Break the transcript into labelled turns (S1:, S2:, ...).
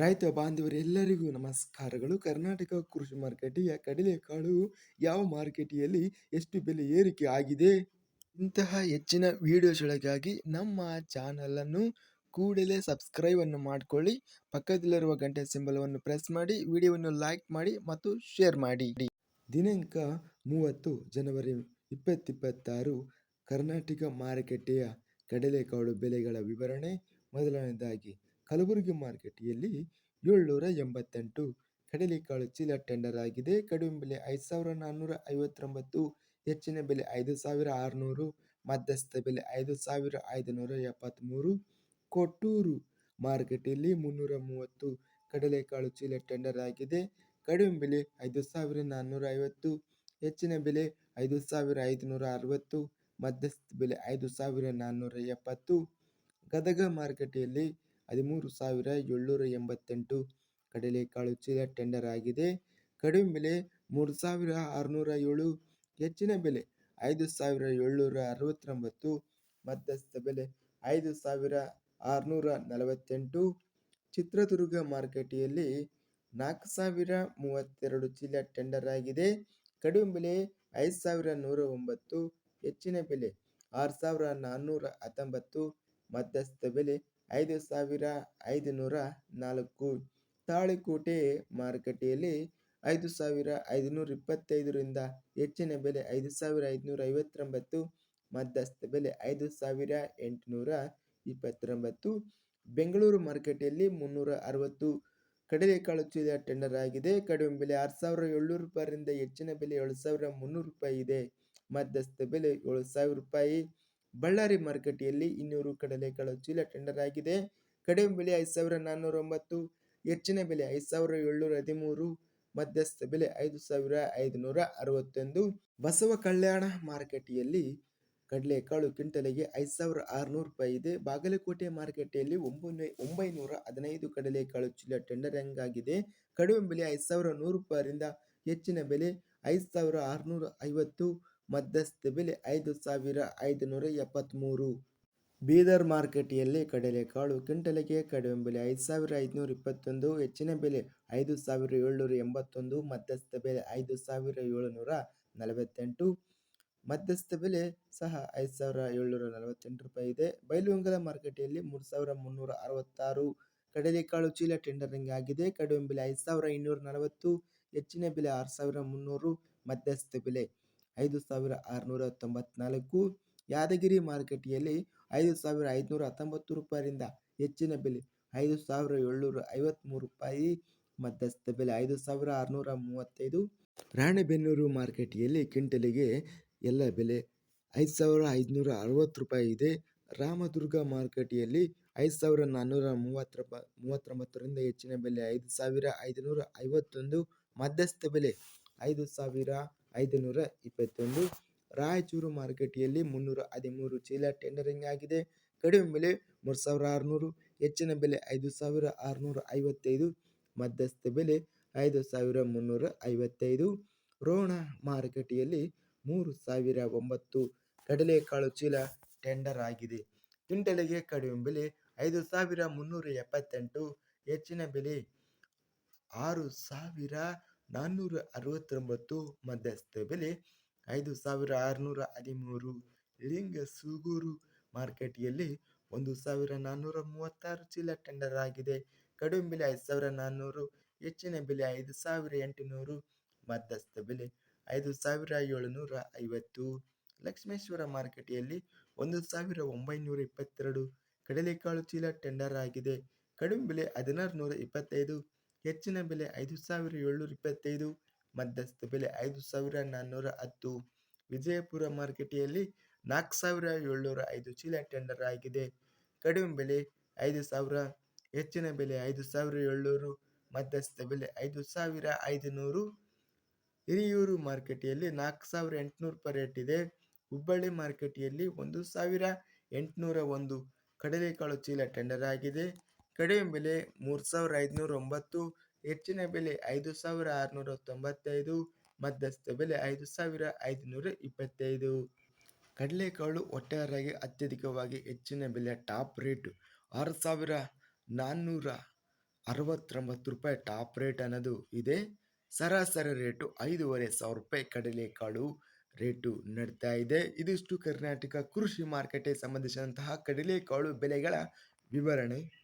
S1: ರೈತ ಬಾಂಧವರೆಲ್ಲರಿಗೂ ನಮಸ್ಕಾರಗಳು. ಕರ್ನಾಟಕ ಕೃಷಿ ಮಾರುಕಟ್ಟೆಯ ಕಡಲೆಕಾಳು ಯಾವ ಮಾರುಕಟ್ಟೆಯಲ್ಲಿ ಎಷ್ಟು ಬೆಲೆ ಏರಿಕೆ ಆಗಿದೆ? ಇಂತಹ ಹೆಚ್ಚಿನ ವಿಡಿಯೋಸ್ಗಳಿಗಾಗಿ ನಮ್ಮ ಚಾನಲನ್ನು ಕೂಡಲೇ ಸಬ್ಸ್ಕ್ರೈಬ್ ಅನ್ನು ಮಾಡಿಕೊಳ್ಳಿ. ಪಕ್ಕದಲ್ಲಿರುವ ಗಂಟೆ ಸಿಂಬಲವನ್ನು ಪ್ರೆಸ್ ಮಾಡಿ, ವಿಡಿಯೋವನ್ನು ಲೈಕ್ ಮಾಡಿ ಮತ್ತು ಶೇರ್ ಮಾಡಿ. ದಿನಾಂಕ ಮೂವತ್ತು ಜನವರಿ ಇಪ್ಪತ್ತಿಪ್ಪತ್ತಾರು, ಕರ್ನಾಟಕ ಮಾರುಕಟ್ಟೆಯ ಕಡಲೆಕಾಳು ಬೆಲೆಗಳ ವಿವರಣೆ. ಮೊದಲನೇದಾಗಿ ಕಲಬುರಗಿ ಮಾರುಕಟ್ಟೆಯಲ್ಲಿ ಏಳ್ನೂರ ಎಂಬತ್ತೆಂಟು. ಕಡಲೆಕಾಳು ಚೀಲ ಟೆಂಡರ್ ಆಗಿದೆ. ಕಡಿಮೆ ಬೆಲೆ ಐದು ಸಾವಿರ ನಾನ್ನೂರ ಐವತ್ತೊಂಬತ್ತು, ಹೆಚ್ಚಿನ ಬೆಲೆ ಐದು ಸಾವಿರ ಆರುನೂರು, ಮಧ್ಯಸ್ಥ ಬೆಲೆ ಐದು ಸಾವಿರ ಐದುನೂರ ಎಪ್ಪತ್ತ್ಮೂರು. ಕೊಟ್ಟೂರು ಮಾರುಕಟ್ಟೆಯಲ್ಲಿ ಮುನ್ನೂರ ಮೂವತ್ತು. ಕಡಲೆಕಾಳು ಚೀಲ ಟೆಂಡರ್ ಆಗಿದೆ. ಕಡಿಮೆ ಬೆಲೆ ಐದು ಸಾವಿರ ನಾನ್ನೂರ ಐವತ್ತು, ಹೆಚ್ಚಿನ ಬೆಲೆ ಐದು ಸಾವಿರ ಐದುನೂರ ಅರವತ್ತು, ಮಧ್ಯಸ್ಥ ಬೆಲೆ ಐದು ಸಾವಿರ ನಾನ್ನೂರ ಎಪ್ಪತ್ತು. ಗದಗ ಮಾರುಕಟ್ಟೆಯಲ್ಲಿ ಹದಿಮೂರು ಸಾವಿರ ಏಳ್ನೂರ ಎಂಬತ್ತೆಂಟು ಕಡಲೆಕಾಳು ಚೀಲ ಟೆಂಡರ್ ಆಗಿದೆ. ಕಡಿಮೆ ಬೆಲೆ ಮೂರು ಸಾವಿರ ಆರುನೂರ ಏಳು, ಹೆಚ್ಚಿನ ಬೆಲೆ ಐದು ಸಾವಿರ ಏಳ್ನೂರ ಅರವತ್ತೊಂಬತ್ತು, ಮಧ್ಯಸ್ಥ ಬೆಲೆ ಐದು ಸಾವಿರ ಆರುನೂರ ನಲವತ್ತೆಂಟು. ಚಿತ್ರದುರ್ಗ ಮಾರುಕಟ್ಟೆಯಲ್ಲಿ ನಾಲ್ಕು ಸಾವಿರ ಮೂವತ್ತೆರಡು ಚೀಲ ಟೆಂಡರ್ ಆಗಿದೆ. ಕಡಿಮೆ ಬೆಲೆ ಐದು ಸಾವಿರ ನೂರ ಒಂಬತ್ತು, ಹೆಚ್ಚಿನ ಬೆಲೆ ಆರು ಸಾವಿರ ನಾನ್ನೂರ ಹತ್ತೊಂಬತ್ತು, ಮಧ್ಯಸ್ಥ ಬೆಲೆ ಐದು ಸಾವಿರ ಐದು ನೂರ ನಾಲ್ಕು. ತಾಳಿಕೋಟೆ ಮಾರುಕಟ್ಟೆಯಲ್ಲಿ ಐದು ಸಾವಿರ ಐದುನೂರ ಇಪ್ಪತ್ತೈದರಿಂದ ಹೆಚ್ಚಿನ ಬೆಲೆ ಐದು ಸಾವಿರ ಐದುನೂರ ಐವತ್ತೊಂಬತ್ತು, ಮಧ್ಯಸ್ಥ ಬೆಲೆ ಐದು ಸಾವಿರ ಎಂಟುನೂರ ಇಪ್ಪತ್ತೊಂಬತ್ತು. ಬೆಂಗಳೂರು ಮಾರುಕಟ್ಟೆಯಲ್ಲಿ ಮುನ್ನೂರ ಅರವತ್ತು. ಕಡಲೆಕಾಳು ಚೀಲ ಟೆಂಡರ್ ಆಗಿದೆ. ಕಡಿಮೆ ಬೆಲೆ ಆರು ಸಾವಿರ ಏಳ್ನೂರು ರೂಪಾಯಿಂದ ಹೆಚ್ಚಿನ ಬೆಲೆ ಏಳು ಸಾವಿರ ಮುನ್ನೂರು ರೂಪಾಯಿ ಇದೆ. ಮಧ್ಯಸ್ಥ ಬೆಲೆ ಏಳು ಸಾವಿರ ರೂಪಾಯಿ. ಬಳ್ಳಾರಿ ಮಾರುಕಟ್ಟೆಯಲ್ಲಿ ಇನ್ನೂರು ಕಡಲೆಕಾಳು ಚೀಲ ಟೆಂಡರ್ ಆಗಿದೆ. ಕಡಿಮೆ ಬೆಲೆ ಐದು ಸಾವಿರ ನಾನ್ನೂರ ಒಂಬತ್ತು, ಹೆಚ್ಚಿನ ಬೆಲೆ ಐದು ಸಾವಿರ ಏಳ್ನೂರ ಹದಿಮೂರು, ಮಧ್ಯಸ್ಥ ಬೆಲೆ ಐದು ಸಾವಿರ ಐದುನೂರ ಅರವತ್ತೊಂದು. ಬಸವ ಕಲ್ಯಾಣ ಮಾರುಕಟ್ಟೆಯಲ್ಲಿ ಕಡಲೆಕಾಳು ಕ್ವಿಂಟಲಿಗೆ ಐದು ಸಾವಿರ ಆರುನೂರು ರೂಪಾಯಿ ಇದೆ. ಬಾಗಲಕೋಟೆ ಮಾರುಕಟ್ಟೆಯಲ್ಲಿ ಒಂಬೈನೂ, ಒಂಬೈನೂರ ಹದಿನೈದು ಕಡಲೆಕಾಳು ಚೀಲ ಟೆಂಡರಿಂಗ್ ಆಗಿದೆ ಕಡಿಮೆ ಬೆಲೆ ಐದು ಸಾವಿರ ನೂರು ರೂಪಾಯಿಯಿಂದ ಹೆಚ್ಚಿನ ಬೆಲೆ ಐದು ಸಾವಿರ ಆರುನೂರ ಐವತ್ತು ಮಧ್ಯಸ್ಥ ಬೆಲೆ ಐದು ಸಾವಿರ ಐದುನೂರ ಎಪ್ಪತ್ತ್ಮೂರು ಬೀದರ್ ಮಾರುಕಟ್ಟೆಯಲ್ಲಿ ಕಡಲೆಕಾಳು ಕ್ವಿಂಟಲಿಗೆ ಕಡಿಮೆ ಬೆಲೆ ಐದು ಸಾವಿರ ಐದುನೂರ ಇಪ್ಪತ್ತೊಂದು, ಹೆಚ್ಚಿನ ಬೆಲೆ ಐದು ಸಾವಿರ ಏಳ್ನೂರ ಎಂಬತ್ತೊಂದು, ಮಧ್ಯಸ್ಥ ಬೆಲೆ ಐದು ಸಾವಿರ ಏಳುನೂರ ನಲವತ್ತೆಂಟು. ಮಧ್ಯಸ್ಥ ಬೆಲೆ ಸಹ ಐದು ಸಾವಿರ ಏಳ್ನೂರ ನಲವತ್ತೆಂಟು ರೂಪಾಯಿ ಇದೆ. ಬೈಲುವಂಗಲ ಮಾರುಕಟ್ಟೆಯಲ್ಲಿ ಮೂರು ಸಾವಿರ ಮುನ್ನೂರ ಅರವತ್ತಾರು. ಕಡಲೆಕಾಳು ಚೀಲ ಟೆಂಡರಿಂಗ್ ಆಗಿದೆ. ಕಡಿಮೆ ಬೆಲೆ ಐದು ಸಾವಿರ ಇನ್ನೂರ ನಲವತ್ತು, ಹೆಚ್ಚಿನ ಬೆಲೆ ಆರು ಸಾವಿರ ಮುನ್ನೂರು, ಮಧ್ಯಸ್ಥ ಬೆಲೆ ಐದು ಸಾವಿರ ಆರುನೂರ ತೊಂಬತ್ನಾಲ್ಕು. ಯಾದಗಿರಿ ಮಾರುಕಟ್ಟೆಯಲ್ಲಿ ಐದು ಸಾವಿರ ಐದುನೂರ ಹತ್ತೊಂಬತ್ತು ರೂಪಾಯಿಯಿಂದ ಹೆಚ್ಚಿನ ಬೆಲೆ, ಐದು ಸಾವಿರ ಏಳ್ನೂರ ಐವತ್ತ್ಮೂರು ರೂಪಾಯಿ ಮಧ್ಯಸ್ಥ ಬೆಲೆ, ಐದು ಸಾವಿರ ಆರುನೂರ ಮೂವತ್ತೈದು. ರಾಣೆಬೆನ್ನೂರು ಮಾರುಕಟ್ಟೆಯಲ್ಲಿ ಕ್ವಿಂಟಲಿಗೆ ಎಲ್ಲ ಬೆಲೆ ಐದು ಸಾವಿರ ಐದುನೂರ ಅರವತ್ತು ರೂಪಾಯಿ ಇದೆ. ರಾಮದುರ್ಗ ಮಾರುಕಟ್ಟೆಯಲ್ಲಿ ಐದು ಸಾವಿರ ನಾನ್ನೂರ ಮೂವತ್ತರ ಮೂವತ್ತೊಂಬತ್ತರಿಂದ ಹೆಚ್ಚಿನ ಬೆಲೆ, ಐದು ಸಾವಿರ ಐದುನೂರ ಐವತ್ತೊಂದು ಮಧ್ಯಸ್ಥ ಬೆಲೆ, ಐದು ಸಾವಿರ ಐದುನೂರ ಇಪ್ಪತ್ತೊಂದು ರಾಯಚೂರು ಮಾರುಕಟ್ಟೆಯಲ್ಲಿ ಮುನ್ನೂರ ಹದಿಮೂರು ಚೀಲ ಟೆಂಡರಿಂಗ್ ಆಗಿದೆ. ಕಡಿಮೆ ಬೆಲೆ ಮೂರು ಸಾವಿರ ಆರುನೂರು, ಹೆಚ್ಚಿನ ಬೆಲೆ ಐದು ಸಾವಿರ ಆರುನೂರ ಐವತ್ತೈದು ಮಧ್ಯಸ್ಥ ಬೆಲೆ ಐದು ಸಾವಿರ ಮುನ್ನೂರ ಐವತ್ತೈದು ರೋಣ ಮಾರುಕಟ್ಟೆಯಲ್ಲಿ ಮೂರು ಸಾವಿರ ಒಂಬತ್ತು ಕಡಲೆಕಾಳು ಚೀಲ ಟೆಂಡರ್ ಆಗಿದೆ. ಕ್ವಿಂಟಲಿಗೆ ಕಡಿಮೆ ಬೆಲೆ ಐದು ಸಾವಿರ ಮುನ್ನೂರ ಎಪ್ಪತ್ತೆಂಟು ಹೆಚ್ಚಿನ ಬೆಲೆ ಆರು ಸಾವಿರ ನಾನ್ನೂರ ಅರವತ್ತೊಂಬತ್ತು ಮಧ್ಯಸ್ಥ ಬೆಲೆ ಐದು ಸಾವಿರ ಆರುನೂರ ಹದಿಮೂರು ಲಿಂಗ ಸೂಗೂರು ಮಾರ್ಕೆಟ್ಗೆಲ್ಲಿ ಒಂದು ಸಾವಿರ ನಾನ್ನೂರ ಮೂವತ್ತಾರು ಚೀಲ ಟೆಂಡರ್ ಆಗಿದೆ. ಕಡಿಮೆ ಬೆಲೆ ಐದು ಸಾವಿರ ನಾನ್ನೂರು ಹೆಚ್ಚಿನ ಬೆಲೆ ಐದು ಸಾವಿರ ಎಂಟುನೂರು ಮಧ್ಯಸ್ಥ ಬೆಲೆ ಐದು ಸಾವಿರ ಏಳುನೂರ ಐವತ್ತು ಲಕ್ಷ್ಮೇಶ್ವರ ಮಾರುಕಟ್ಟೆಯಲ್ಲಿ ಒಂದು ಸಾವಿರ ಒಂಬೈನೂರ ಇಪ್ಪತ್ತೆರಡು ಕಡಲೆಕಾಳು ಚೀಲ ಟೆಂಡರ್ ಆಗಿದೆ. ಕಡಿಮೆ ಬೆಲೆ ಹದಿನಾರು ನೂರ ಇಪ್ಪತ್ತೈದು ಹೆಚ್ಚಿನ ಬೆಲೆ ಐದು ಸಾವಿರ ಏಳ್ನೂರ ಇಪ್ಪತ್ತೈದು, ಮಧ್ಯಸ್ಥ ಬೆಲೆ ಐದು ಸಾವಿರ ನಾನ್ನೂರ ಹತ್ತು. ವಿಜಯಪುರ ಮಾರುಕಟ್ಟೆಯಲ್ಲಿ ನಾಲ್ಕು ಸಾವಿರ ಏಳ್ನೂರ ಐದು ಚೀಲ ಟೆಂಡರ್ ಆಗಿದೆ. ಕಡಿಮೆ ಬೆಲೆ ಐದು ಸಾವಿರ, ಹೆಚ್ಚಿನ ಬೆಲೆ ಐದು ಸಾವಿರ ಏಳ್ನೂರು, ಮಧ್ಯಸ್ಥ ಬೆಲೆ ಐದು ಸಾವಿರ ಐದುನೂರು. ಹಿರಿಯೂರು ಮಾರುಕಟ್ಟೆಯಲ್ಲಿ ನಾಲ್ಕು ಸಾವಿರ ಎಂಟುನೂರು ರೂಪಾಯಿ ರೇಟ್ ಇದೆ. ಹುಬ್ಬಳ್ಳಿ ಮಾರುಕಟ್ಟೆಯಲ್ಲಿ ಒಂದು ಸಾವಿರ ಎಂಟುನೂರ ಒಂದು. ಕಡಲೆಕಾಳು ಚೀಲ ಟೆಂಡರ್ ಆಗಿದೆ. ಕಡಿಮೆ ಬೆಲೆ ಮೂರು ಸಾವಿರ ಐದುನೂರ ಒಂಬತ್ತು, ಹೆಚ್ಚಿನ ಬೆಲೆ ಐದು ಸಾವಿರ ಆರುನೂರ ತೊಂಬತ್ತೈದು, ಮಧ್ಯಸ್ಥ ಬೆಲೆ ಐದು ಸಾವಿರ ಐದುನೂರ ಇಪ್ಪತ್ತೈದು. ಕಡಲೆಕಾಳು ಒಟ್ಟಾರೆಯಾಗಿ ಅತ್ಯಧಿಕವಾಗಿ ಹೆಚ್ಚಿನ ಬೆಲೆ ಟಾಪ್ ರೇಟ್ ಆರು ಸಾವಿರ ನಾನ್ನೂರ ಅರವತ್ತೊಂಬತ್ತು ರೂಪಾಯಿ ಟಾಪ್ ರೇಟ್ ಅನ್ನೋದು ಇದೆ. ಸರಾಸರಿ ರೇಟು ಐದೂವರೆ ಸಾವಿರ ರೂಪಾಯಿ ಕಡಲೆಕಾಳು ರೇಟು ನಡೀತಾ ಇದೆ. ಇದಿಷ್ಟು ಕರ್ನಾಟಕ ಕೃಷಿ ಮಾರುಕಟ್ಟೆ ಸಂಬಂಧಿಸಿದಂತಹ ಕಡಲೆಕಾಳು ಬೆಲೆಗಳ ವಿವರಣೆ.